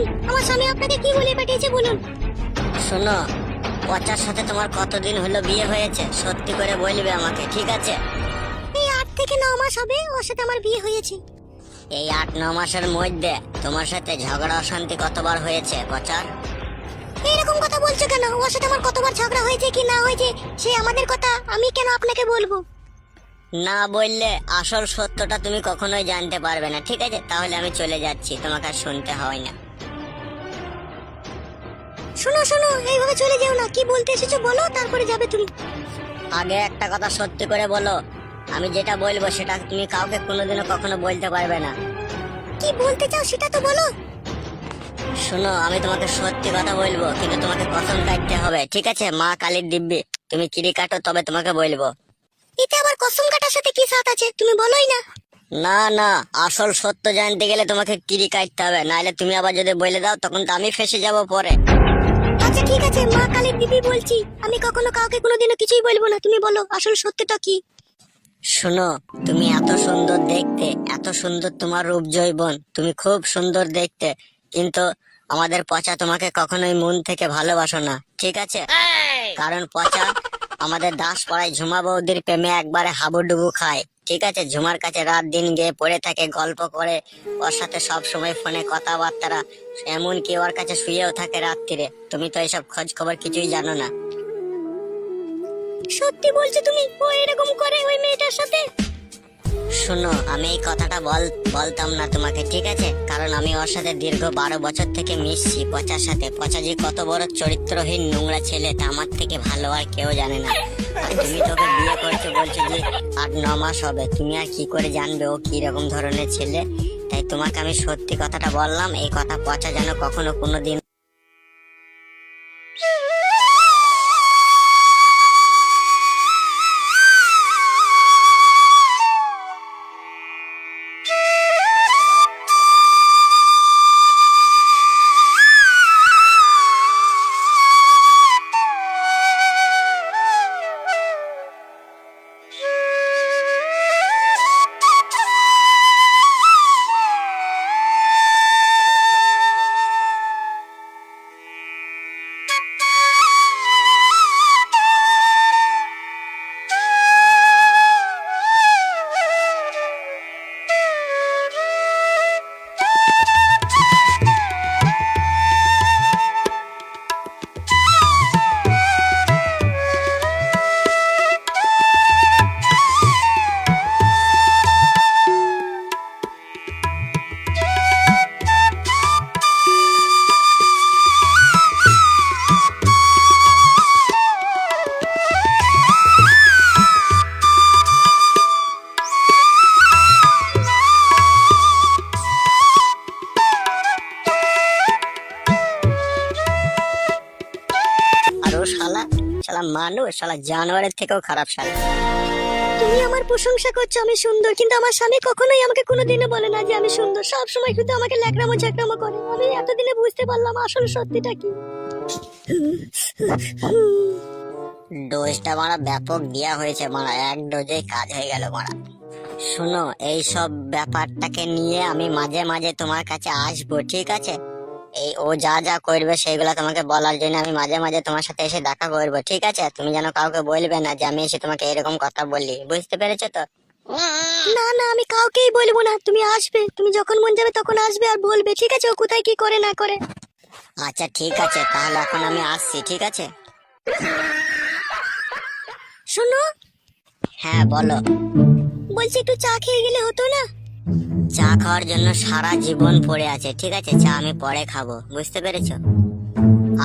বলুন আমার স্বামী আপনাকে কি বলে পাঠিয়েছে বলুন। শোনো পচার সাথে তোমার কতদিন হলো বিয়ে হয়েছে সত্যি করে বলবে আমাকে ঠিক আছে? এই আট থেকে ন মাস হবে ওর সাথে আমার বিয়ে হয়েছে। এই আট ন মাসের মধ্যে তোমার সাথে ঝগড়া অশান্তি কতবার হয়েছে পচার? এইরকম কথা বলছো কেন? ওর সাথে আমার কতবার ঝগড়া হয়েছে কি না হয়েছে সে আমাদের কথা আমি কেন আপনাকে বলব? না বললে আসল সত্যটা তুমি কখনোই জানতে পারবে না ঠিক আছে? তাহলে আমি চলে যাচ্ছি তোমাকে আর শুনতে হয় না। শোনো শোনো এইভাবে চলে যেও না। কি বলতে এসেছ বলো তারপরে যাবে তুমি। আগে একটা কথা সত্যি করে বলো। আমি যেটা বলব সেটা তুমি কাউকে কোনোদিনও কখনো বলতে পারবে না। কি বলতে চাও সেটা তো বলো। শোনো আমি তোমাকে সত্যি কথা বলব কিন্তু তোমাকে কসম কাটতে হবে ঠিক আছে? মা কালীর দিব্যি তুমি কিরি কাটো তবে তোমাকে বলব। এতে আবার কসম কাটার সাথে কি সাথ আছে? তুমি বলোই না। না না আসল সত্য জানতে গেলে তোমাকে কিরি কাটতে হবে নাহলে তুমি আবার যদি বলে দাও তখন তো আমি ফেসে যাব পরে। আচ্ছা ঠিক আছে মা কালীর দিদি বলছি। আমি কখনো কাউকে কোনোদিনও কিছুই বলব না। তুমি বলো আসল সত্যটা কি? শোনো তুমি এত সুন্দর দেখতে এত সুন্দর তোমার রূপ জৈবন তুমি খুব সুন্দর দেখতে কিন্তু আমাদের পচা তোমাকে কখনোই মন থেকে ভালোবাসো না ঠিক আছে? কারণ পচা আমাদের দাস পাড়ায় ঝুমা বৌদির প্রেমে একবারে হাবুডুবু খায়। ঠিক আছে, ঝুমার কাছে রাত দিন গিয়ে পড়ে থাকে, গল্প করে। ওর সাথে সব সময় ফোনে কথাবার্তা এমনকি ওর কাছে শুয়েও থাকে রাত্রিরে। তুমি তো এইসব খোঁজ খবর কিছুই জানো না। সত্যি বলছো তুমি? ও এরকম করে ওই মেয়েটার সাথে? শোনো, আমি এই কথাটা বল, বলতাম না তোমাকে, ঠিক আছে? কারণ আমি ওর সাথে দীর্ঘ বারো বছর থেকে মিশছি, পচার সাথে। পচা যে কত বড় চরিত্রহীন নোংরা ছেলে, তা আমার থেকে ভালো আর কেউ জানে না। আর তুমি তোকে বিয়ে করছ, বলছো যে আট, ন মাস হবে। তুমি আর কি করে জানবে ও কি রকম ধরনের ছেলে? তাই তোমাকে আমি সত্যি কথাটা বললাম, এই কথা পচা যেন কখনো কোনোদিন আর শালা। শালা মানুষ শালা জানোয়ারের থেকেও খারাপ শালা। তুমি আমার প্রশংসা করছ আমি সুন্দর কিন্তু আমার স্বামী কখনোই আমাকে কোনোদিনও বলে না যে আমি সুন্দর। সব সময় শুধু আমাকে ল্যাকড়ামো ঝাকড়ামো করে। আমি এতদিনে বুঝতে পারলাম আসল সত্যিটা কি। ডোজটা মারা ব্যাপক দেওয়া হয়েছে মারা। এক ডোজে কাজ হয়ে গেল মারা। শুনো এই সব ব্যাপারটাকে নিয়ে আমি মাঝে মাঝে তোমার কাছে আসব ঠিক আছে? এই ও যা যা করবে সেইগুলো তোমাকে বলার জন্য আমি মাঝে মাঝে তোমার সাথে এসে দেখা করব ঠিক আছে? তুমি যেন কাউকে বলবে না যে আমি এসে তোমাকে এরকম কথা বললি বুঝতে পেরেছ তো? না না আমি কাউকেই বলব না তুমি আসবে তুমি যখন মন যাবে তখন আসবে আর বলবে ঠিক আছে? ও কোথায় কি করে না করে? আচ্ছা ঠিক আছে তাহলে এখন আমি আসছি ঠিক আছে? শোনো। হ্যাঁ বলো। বলছি একটু চা খেয়ে গেলে হতো না? চা খাওয়ার জন্য সারা জীবন পড়ে আছে ঠিক আছে? চা আমি পরে খাব বুঝতে পেরেছ?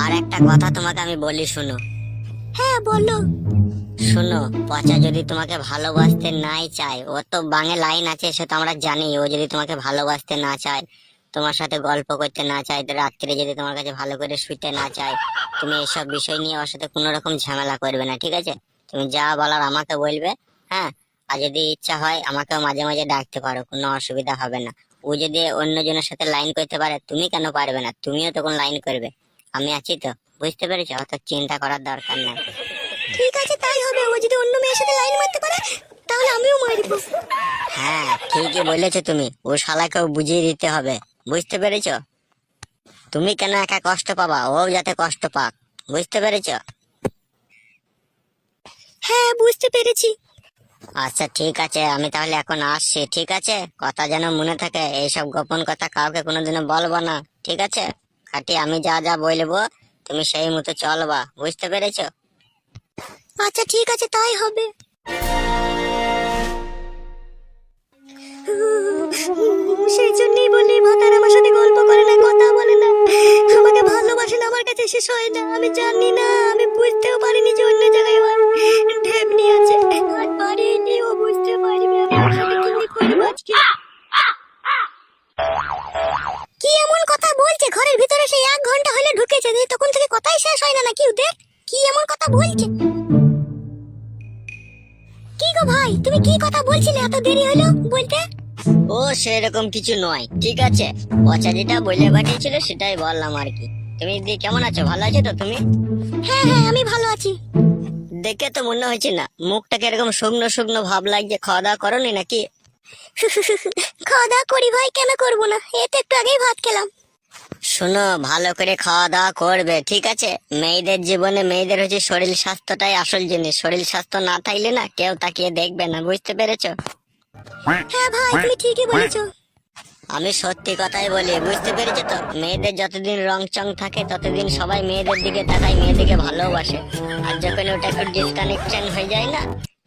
আর একটা কথা তোমাকে আমি বলি শুনো। হ্যাঁ বলো। শোনো পচা যদি তোমাকে ভালোবাসতে নাই চায় ও তো বাঙে লাইন আছে সে তো আমরা জানি ও যদি তোমাকে ভালোবাসতে না চায় তোমার সাথে গল্প করতে না চায় রাত্রে যদি তোমার কাছে ভালো করে শুতে না চায় তুমি এসব বিষয় নিয়ে ওর সাথে কোনো রকম ঝামেলা করবে না ঠিক আছে? তুমি যা বলার আমাকে বলবে হ্যাঁ? আর যদি ইচ্ছা হয় আমাকেও মাঝে মাঝে ডাকতে পারো কোনো অসুবিধা হবে না। ও যদি অন্যজনের সাথে লাইন করতে পারে তুমি কেন পারবে না? তুমিও তখন লাইন করবে। আমি আছি তো বুঝতে পেরেছ? অত চিন্তা করার দরকার নাই। ঠিক আছে তাই হবে। ও যদি অন্য মেয়ের সাথে লাইন মারতে পারে তাহলে আমিও মারবো হ্যাঁ ঠিকই বলেছ তুমি। ও শালাকেও বুঝিয়ে দিতে হবে। বুঝতে পেরেছ? তুমি কেন একা কষ্ট পাবা? ও যাতে কষ্ট পাক। বুঝতে পেরেছ? হ্যাঁ বুঝতে পেরেছি। আচ্ছা ঠিক আছে, আমি তাহলে এখন আসছি, ঠিক আছে? কথা যেন মনে থাকে, এইসব গোপন কথা কাউকে কোনোদিনও বলব না, ঠিক আছে? খাটি, আমি যা যা বলব, তুমি সেই মতো চলবা, বুঝতে পেরেছ? আচ্ছা ঠিক আছে, তাই হবে। সেই জন্যই বলি ভাতার আমার সাথে গল্প করে না, কথা বলে না। আমাকে ভালোবাসে না, আমার কাছে শেষ হয় না, আমি জানি ঢুকেছে দিয়ে তখন থেকে কথাই শেষ হয় না নাকি ওদের? কি এমন কথা বলছে? কি গো ভাই তুমি কি কথা বলছিলে? এত দেরি হলো বলতে? ও সেরকম কিছু নয় ঠিক আছে। পচা যেটা বলে পাঠিয়েছিল সেটাই বললাম আর কি। তুমি দিদি কেমন আছো? ভালো আছো তো তুমি? হ্যাঁ হ্যাঁ আমি ভালো আছি। দেখে তো মনে হয়েছে না মুখটাকে এরকম শুকনো শুকনো ভাব লাগছে খাওয়া দাওয়া করনি নাকি? খাওয়া দাওয়া করি ভাই কেন করব না? এতে একটু আগেই ভাত খেলাম। শোনো ভালো করে খাওয়া দাওয়া করবে ঠিক আছে? মেয়েদের জীবনে মেয়েদের হচ্ছে শরীর স্বাস্থ্যটাই আসল জিনিস। শরীর স্বাস্থ্য না থাকলে না কেউ তাকিয়ে দেখবে না বুঝতে পেরেছ? হ্যাঁ ভাই তুমি ঠিকই বলেছ। আমি সত্যি কথাই বলি বুঝতে পেরেছ তো? মেয়েদের যতদিন রং চং থাকে ততদিন সবাই মেয়েদের দিকে তাকায় মেয়েদেরকে ভালোবাসে। আর যখন ওটা একটু ডিসকানেকশন হয়ে যায় না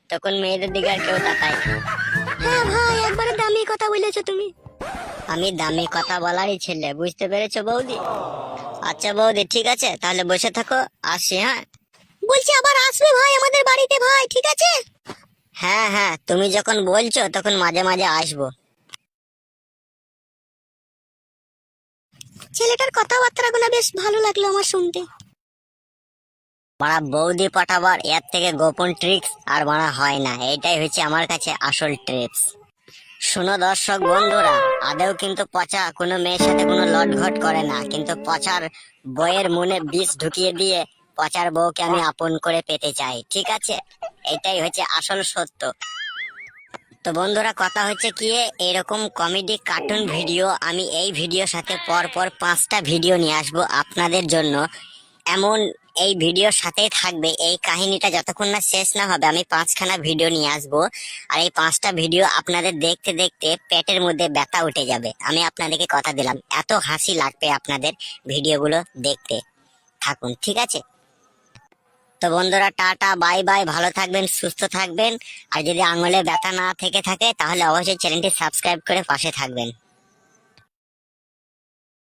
তখন মেয়েদের দিকে আর কেউ তাকায় না। হ্যাঁ ভাই একবারে দামি কথা বলেছ তুমি। আমি দামি কথা বলারই ছেলে, বুঝতে পেরেছ বৌদি? আচ্ছা বৌদি, ঠিক আছে, তাহলে বসে থাকো, আসি হ্যাঁ? বলছি আবার আসবে ভাই আমাদের বাড়িতে ভাই, ঠিক আছে? হ্যাঁ হ্যাঁ তুমি যখন বলছো তখন মাঝে মাঝে আসব। ছেলেটার কথাবার্তাগুলো বেশ ভালো লাগল আমার শুনতে। মারা বৌদি পাঠাবার এর থেকে গোপন ট্রিক্স আর মারা হয় না, এটাই হচ্ছে আমার কাছে আসল ট্রিক্স শুনো দর্শক বন্ধুরা আদেও কিন্তু পচা কোনো মেয়ের সাথে কোনো লটঘট করে না, কিন্তু পচার বইয়ের মনে বিষ ঢুকিয়ে দিয়ে পচার বউকে আমি আপন করে পেতে চাই, ঠিক আছে? এটাই হচ্ছে আসল সত্য। তো বন্ধুরা, কথা হচ্ছে কি, এরকম কমেডি কার্টুন ভিডিও আমি এই ভিডিওর সাথে পর পর পাঁচটা ভিডিও নিয়ে আসব আপনাদের জন্য। এমন এই ভিডিওর সাথেই থাকবে। এই কাহিনীটা যতক্ষণ না শেষ না হবে, আমি পাঁচখানা ভিডিও নিয়ে আসব। আর এই পাঁচটা ভিডিও আপনাদের দেখতে দেখতে পেটের মধ্যে ব্যথা উঠে যাবে। আমি আপনাদেরকে কথা দিলাম, এত হাসি লাগবে আপনাদের ভিডিওগুলো দেখতে। থাকুন, ঠিক আছে? তো বন্ধুরা, টাটা, বাই বাই, ভালো থাকবেন, সুস্থ থাকবেন। আর যদি আঙুলে ব্যথা না থেকে থাকে, তাহলে অবশ্যই চ্যানেলটি সাবস্ক্রাইব করে পাশে থাকবেন।